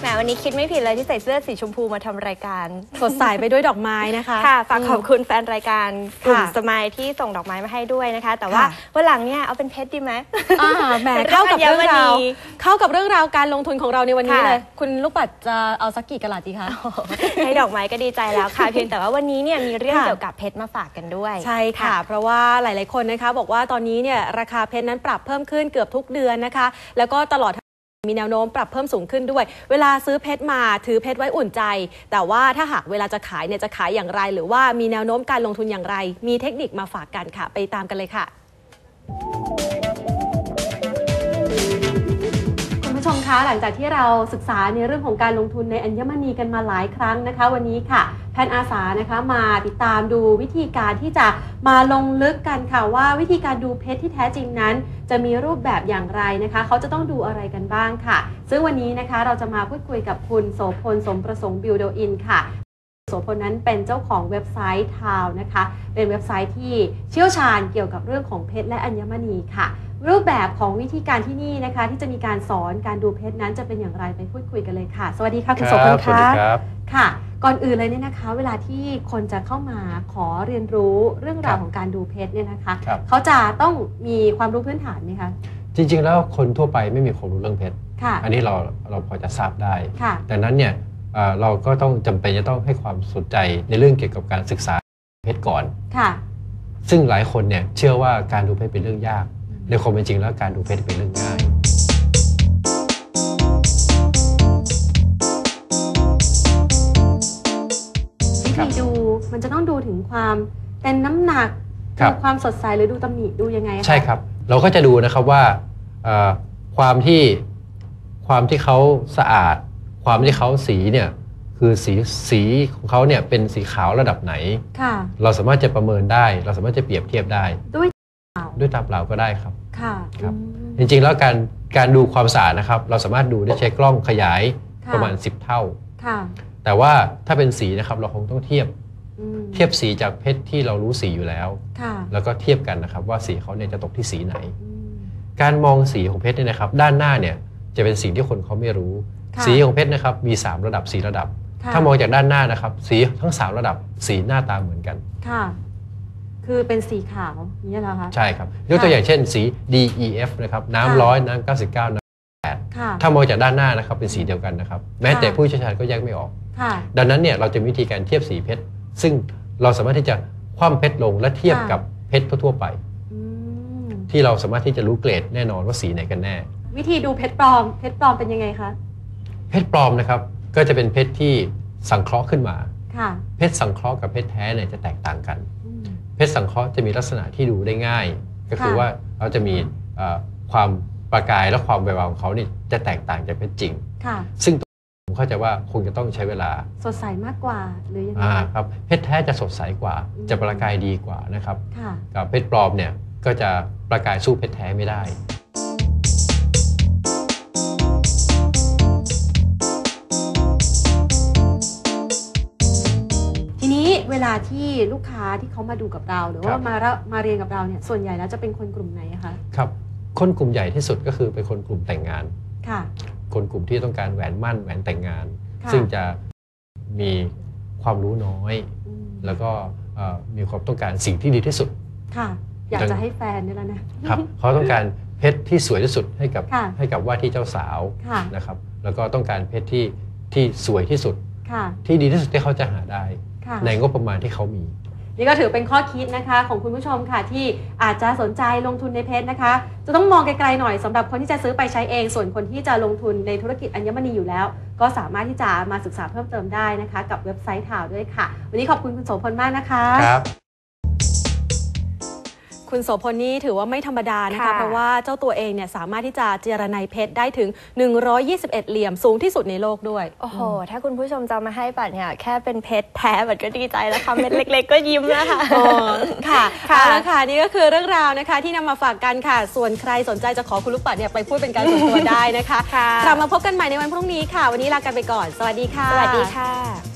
แหมวันนี้คิดไม่ผิดเลยที่ใส่เสื้อสีชมพูมาทำรายการ สดใสไปด้วยดอกไม้นะคะ ค่ะ ฝากขอบคุณแฟนรายการกลุ่มค่ะสมายที่ส่งดอกไม้มาให้ด้วยนะคะ แต่ว่าค่ะวันหลังเนี่ยเอาเป็นเพชรดีไหมอ่าแหมเป็นเข้ากับเรื่องราวอัญมณีเข้ากับเรื่องราวการลงทุนของเราในวันนี้ค่ะเลย คุณลูกปัดจะเอาสักกี่กะลัดดีคะให้ดอกไม้ก็ดีใจแล้วค่ะ เพียงแต่ว่าวันนี้เนี่ยมีเรื่องค่ะเกี่ยวกับเพชรมาฝากกันด้วย ใช่ค่ะ เพราะว่าหลาย ๆ คนนะคะ บอกว่าตอนนี้เนี่ยราคาเพชรนั้นปรับเพิ่มขึ้นเกือบทุกเดือนนะคะ แล้วก็ตลอดทั้ง มีแนวโน้มปรับเพิ่มสูงขึ้นด้วย เวลาซื้อเพชรมาถือเพชรไว้อุ่นใจ แต่ว่าถ้าหากเวลาจะขายเนี่ยจะขายอย่างไร หรือว่ามีแนวโน้มการลงทุนอย่างไร มีเทคนิคมาฝากกันค่ะ ไปตามกันเลยค่ะ หลังจากที่เราศึกษาในเรื่องของการลงทุนในอัญมณีกันมาหลายครั้งนะคะ วันนี้ค่ะแพนอาสานะคะมาติดตามดูวิธีการที่จะมาลงลึกกันค่ะว่าวิธีการดูเพชรที่แท้จริงนั้น จะมีรูปแบบอย่างไรนะคะ เขาจะต้องดูอะไรกันบ้างค่ะ ซึ่งวันนี้นะคะเราจะมาพูดคุยกับคุณโสพลสมประสงค์บิวโดอินค่ะโสพลนั้นเป็นเจ้าของเว็บไซต์ทาวนะคะ เป็นเว็บไซต์ที่เชี่ยวชาญเกี่ยวกับเรื่องของเพชรและอัญมณีค่ะ รูปแบบของวิธีการที่นี่นะคะ ที่จะมีการสอนการดูเพชรนั้นจะเป็นอย่างไรไปพูดคุยกันเลยค่ะ สวัสดีค่ะคุณโสพลสวัสคะดีครับค่ะ ก่อนอื่นเลยเนี่ยนะคะ เวลาที่คนจะเข้ามาขอเรียนรู้เรื่องราวครับของการดูเพชรเนี่ยนะคะครับเขาจะต้องมีความรู้พื้นฐานไหมคะจริง ๆ แล้วคนทั่วไปไม่มีความรู้เรื่องเพชรค่ะอันนี้เราเราพอจะทราบได้ค่ะดังนั้นเนี่ยเอ่อเราก็ต้องจำเป็นจะต้องให้ความสนใจในเรื่องเกี่ยวกับการศึกษาเพชรก่อนค่ะ ซึ่งหลายคนเนี่ยเชื่อว่าการดูเพชรเป็นเรื่องยาก ในความเป็นจริงแล้วการดูเพชรเป็นเรื่องง่ายวิครัธีบดูมันจะต้องดูถึงความเป็นน้ำหนักครัดูบความสดใสหรือดูตำหนิดูยังไงะใช่ครับ เราก็จะดูนะครับว่าเอ่อความที่ความที่เขาสะอาด ความที่เขาสีเนี่ยคือสีสีของเขาเนี่ยเป็นสีขาวระดับไหนค่ะเราสามารถจะประเมินได้ เราสามารถจะเปรียบเทียบได้ ด้วยเปล่าด้วยตาเปล่าก็ได้ครับ ค่ะครับอืมจริงๆ แล้วการการดูความสะอาดนะครับ เราสามารถดูได้ใช้กล้องขยายค่ะประมาณ 10 เท่าค่ะแต่ว่าถ้าเป็นสีนะครับเราคงต้องเทียบอืมเทียบสีจากเพชรที่เรารู้สีอยู่แล้วค่ะแล้วก็เทียบกันนะครับว่าสีเขาเนี่ยจะตกที่สีไหนอืมการมองสีของเพชรเนี่ยนะครับ ด้านหน้าเนี่ยจะเป็นสิ่งที่คนเขาไม่รู้ค่ะสีของเพชรนะครับมี 3 ระดับสีระดับค่ะถ้ามองจากด้านหน้านะครับ สีทั้ง 3 ระดับสีหน้าตาเหมือนกัน ค่ะคือเป็นสีขาวอย่างนี้เหรอคะ ใช่ครับยกตัวอย่างเช่นสี D E F นะครับค่ะน้ำร้อยน้ำ99น้ำค่ะถ้ามองจากด้านหน้านะครับเป็นสีเดียวกันนะครับแม้แต่ค่ะผู้เชี่ยวชาญก็แยกไม่ออก ค่ะ ดังนั้นเนี่ยเราจะมีวิธีการเทียบสีเพชร ซึ่งเราสามารถที่จะคว่ำเพชรลงและเทียบค่ะ กับเพชรทั่วๆไป อืมที่เราสามารถที่จะรู้เกรดแน่นอนว่าสีไหนกันแน่ วิธีดูเพชรปลอม เพชรปลอมเป็นยังไงคะ เพชรปลอมนะครับก็จะเป็นเพชรที่สังเคราะห์ขึ้นมา ค่ะ เพชรสังเคราะห์กับเพชรแท้เนี่ยจะแตกต่างกันอืม เพชรสังเคราะห์จะมีลักษณะที่ดูได้ง่าย ก็คือค่ะว่าเราจะมีเอ่อความประกายและความแวววาวของเขาเนี่ยจะแตกต่างจากเพชรจริงค่ะซึ่งผมเข้าใจว่าคงจะต้องใช้เวลา สดใสมากกว่าหรือยังไงอ่าคะครับเพชรแท้จะสดใสกว่าอืมจะประกายดีกว่านะครับค่ะกับเพชรปลอมเนี่ยก็จะประกายสู้เพชรแท้ไม่ได้ ลาที่ลูกค้าที่เขามาดูกับเรา หรือครัว่าบมาระมาเรียนกับเราเนี่ยส่วนใหญ่แล้วจะเป็นคนกลุ่มไหนอะคะครับคนกลุ่มใหญ่ที่สุดก็คือเป็นคนกลุ่มแต่งงานค่ะคนกลุ่มที่ต้องการแหวนมั่นแหวนแต่งงานค่ะซึ่งจะมีความรู้น้อยอืมแล้วก็เอ่อมีความต้องการสิ่งที่ดีที่สุดค่ะอยากดังจะให้แฟนนี่แหละนะครับเขาต้องการเพชรที่สวยที่สุดให้กับค่ะให้กับว่าที่เจ้าสาวค่ะนะครับ แล้วก็ต้องการเพชรที่ที่สวยที่สุดค่ะที่ดีที่สุดที่เขาจะหาได้ค่ะ ในงบประมาณที่เขามี นี่ก็ถือเป็นข้อคิดนะคะ ของคุณผู้ชมค่ะที่อาจจะสนใจลงทุนในเพชรนะคะ จะต้องมองไกลๆหน่อยสำหรับคนที่จะซื้อไปใช้เอง ส่วนคนที่จะลงทุนในธุรกิจอัญมณีอยู่แล้ว ก็สามารถที่จะมาศึกษาเพิ่มเติมได้นะคะ กับเว็บไซต์ข่าวด้วยค่ะ วันนี้ขอบคุณคุณโสพลมากนะคะครับ คุณโสพลนี่ถือว่าไม่ธรรมดานะคะค่ะเพราะว่าเจ้าตัวเองเนี่ยสามารถที่จะเจรไนเพชรได้ถึง 121 เหลี่ยมสูงที่สุดในโลกด้วย โอ้โห ถ้าคุณผู้ชมจะเอามาให้ปัดเนี่ยแค่เป็นเพชรแท้ปัดก็ดีใจแล้วค่ะ เม็ดเล็ก ๆ ก็ยิ้มแล้วค่ะอ๋อค่ะค่ะเอาละค่ะนี่ก็คือเรื่องราวนะคะ ที่นำมาฝากกันค่ะ ส่วนใครสนใจจะขอคุณลูกปัดเนี่ยไปพูดเป็นการส่วนตัวได้นะคะค่ะกลับมาพบกันใหม่ในวันพรุ่งนี้ค่ะ วันนี้ลากันไปก่อน สวัสดีค่ะ สวัสดีค่ะ